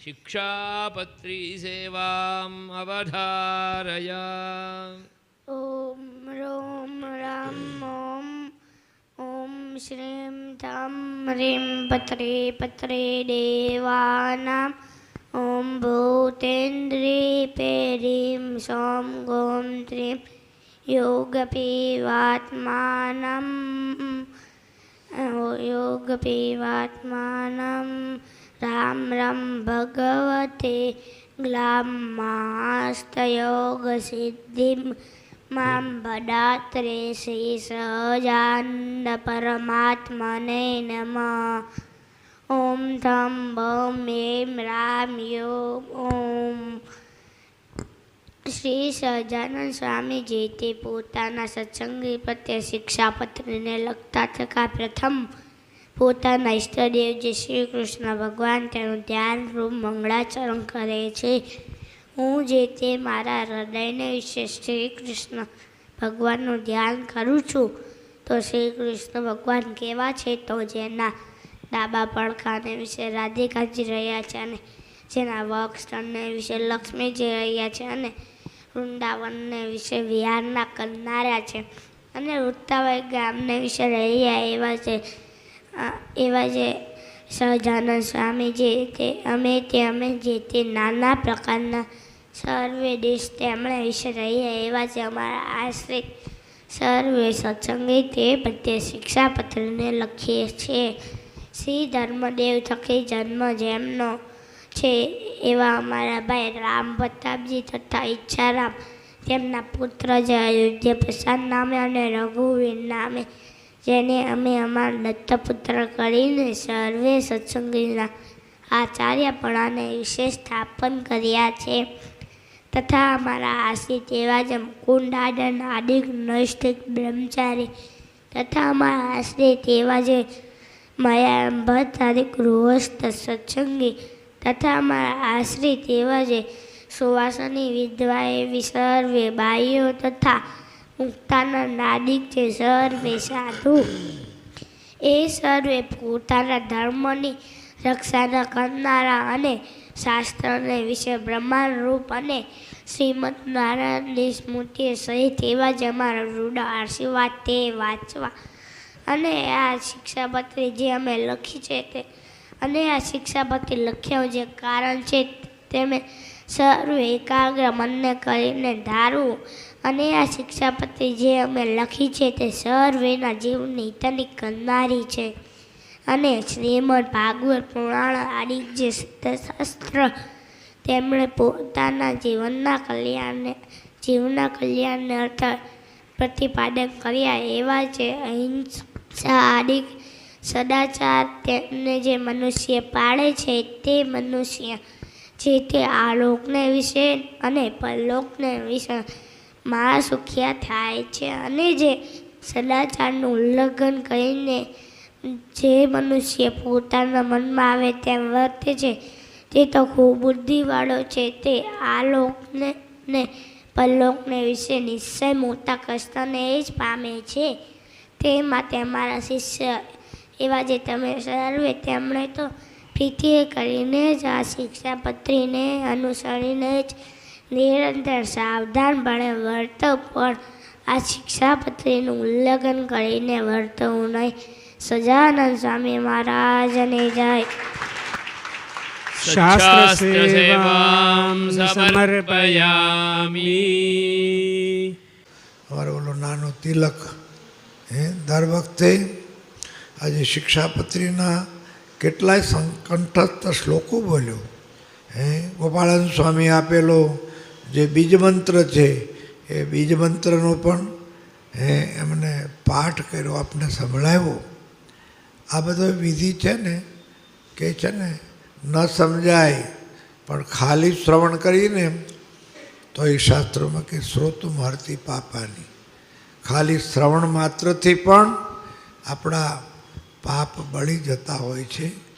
શિક્ષાપત્રી સેવામ અવધારયા ઓમ રોમ રામ ઓમ ઓમ શ્રીમ ધામ રીમ પત્રે પત્રે દેવાનામ ઓમ ભૂતેન્દ્રી પેરીમ સોમ ગોમ ત્રીમ યોગપીવાત્માનમ યોગપીવાત્માનમ રામ રામ ભગવતે ગ્લામાસ્તયોગ સિદ્ધિ મામ ભડાત્રે શ્રી સહજાનંદ પરમાત્મને નમ. ઓમ થમ બમ એમ રામ યો ઓમ. શ્રી સહજાનંદ સ્વામીજી તે પોતાના સત્સંગી પ્રત્યે શિક્ષાપત્રને લગતા થતા પ્રથમ પોતાના ઈષ્ટદેવ જે શ્રી કૃષ્ણ ભગવાન તેનું ધ્યાન રૂપ મંગળાચરણ કરે છે. હું જે તે મારા હૃદયને વિશે શ્રી કૃષ્ણ ભગવાનનું ધ્યાન કરું છું, તો શ્રી કૃષ્ણ ભગવાન કેવા છે? તો જેના ડાબા પડખાને વિશે રાધિકાજી રહ્યા છે અને જેના વક્ષને વિશે લક્ષ્મીજી રહ્યા છે અને વૃંદાવનને વિશે વિહારના કરનારા છે અને વૃત્તાવય ગામને વિશે રહ્યા એવા છે. એવા જે સહજાનંદ સ્વામી જે તે, અમે તે, અમે જે તે નાના પ્રકારના સર્વે દેશ તેમણે વિશે રહીએ એવા જે અમારા આશ્રિત સર્વે સત્સંગી તે પ્રત્યે શિક્ષાપત્રને લખીએ છીએ. શ્રી ધર્મદેવ થકી જન્મ જેમનો છે એવા અમારા ભાઈ રામ પ્રતાપજી તથા ઈચ્છારામ તેમના પુત્ર જે અયોધ્યા પ્રસાદ નામે અને રઘુવીર નામે જેને અમે અમારા દત્તપુત્ર કરીને સર્વે સત્સંગીના આચાર્યપણાને વિશેષ સ્થાપન કર્યા છે. તથા અમારા આશ્રિત એવા જ મુકુંદ આદન આદિક, નૈષ્ઠિક, બ્રહ્મચારી તથા અમારા આશ્રિત એવા જે માયા ભટ્ટ આદિ ગૃહસ્થ સત્સંગી તથા અમારા આશ્રિત એવા જે સુવાસની વિધવા એવી સર્વે બાઈઓ તથા મુક્તાના નાદિક છે સર્વે સાધુ, એ સર્વે પોતાના ધર્મની રક્ષા કરનારા અને શાસ્ત્રને વિશે બ્રહ્માંડ રૂપ અને શ્રીમદ નારાયણની સ્મૃતિ સહિત એવા જ અમારા રૂડા આશીર્વાદ તે વાંચવા. અને આ શિક્ષાપત્રી જે અમે લખી છે તે, અને આ શિક્ષાપત્ર લખ્યા જે કારણ છે તેમે સર્વે એકાગ્ર મનને કરીને ધારવું અને આ શિક્ષાપત્રી જે અમે લખી છે તે સર્વેના જીવની હિતની કરનારી છે. અને શ્રીમદ ભાગવત પુરાણ આદિ જે સિદ્ધશાસ્ત્ર તેમણે પોતાના જીવનના કલ્યાણને જીવના કલ્યાણને અર્થ પ્રતિપાદન કર્યા એવા છે અહિંસા આદિ સદાચાર તેમને જે મનુષ્ય પાળે છે તે મનુષ્ય જે તે આલોકને વિશે અને પરલોકને વિશે મહા સુખિયા થાય છે અને જે સદાચારનું ઉલ્લંઘન કરીને જે મનુષ્ય પોતાના મનમાં આવે તેમ વર્તે છે, તે તો ખૂબ બુદ્ધિવાળો છે. તે આલોકને ને પરલોકને વિશે નિશ્ચય મોટા કષ્ટને જ પામે છે. તે માટે અમારા શિષ્ય એવા જે તમે સર્વે તેમણે તો પ્રીતિ કરીને જ આ શિક્ષાપત્રીને અનુસરીને જ નિરંતર સાવધાનપણે વર્તવ પણ આ શિક્ષાપત્રીનું ઉલ્લંઘન કરીને વર્તવું નહીં. સજાનંદ સ્વામી મહારાજને જાય. શાસ્ત્ર સેવામ સમર્પયામિ. અમારો ઓલો નાનો તિલક હે દર વખતે આજે શિક્ષાપત્રીના કેટલાય સંકંઠસ્થ શ્લોકો બોલ્યો. હે, ગોપાળન સ્વામી આપેલો જે બીજમંત્ર છે, એ બીજમંત્રનો પણ, હે, એમને પાઠ કર્યો, આપને સંભળાવ્યો. આ બધો વિધિ છે ને, કે છે ને, ન સમજાય, પણ ખાલી શ્રવણ કરીને તો એ શાસ્ત્રોમાં કે શ્રોત હરતી પાપાની. ખાલી શ્રવણ માત્રથી પણ આપણા પાપ બળી જતા હોય છે.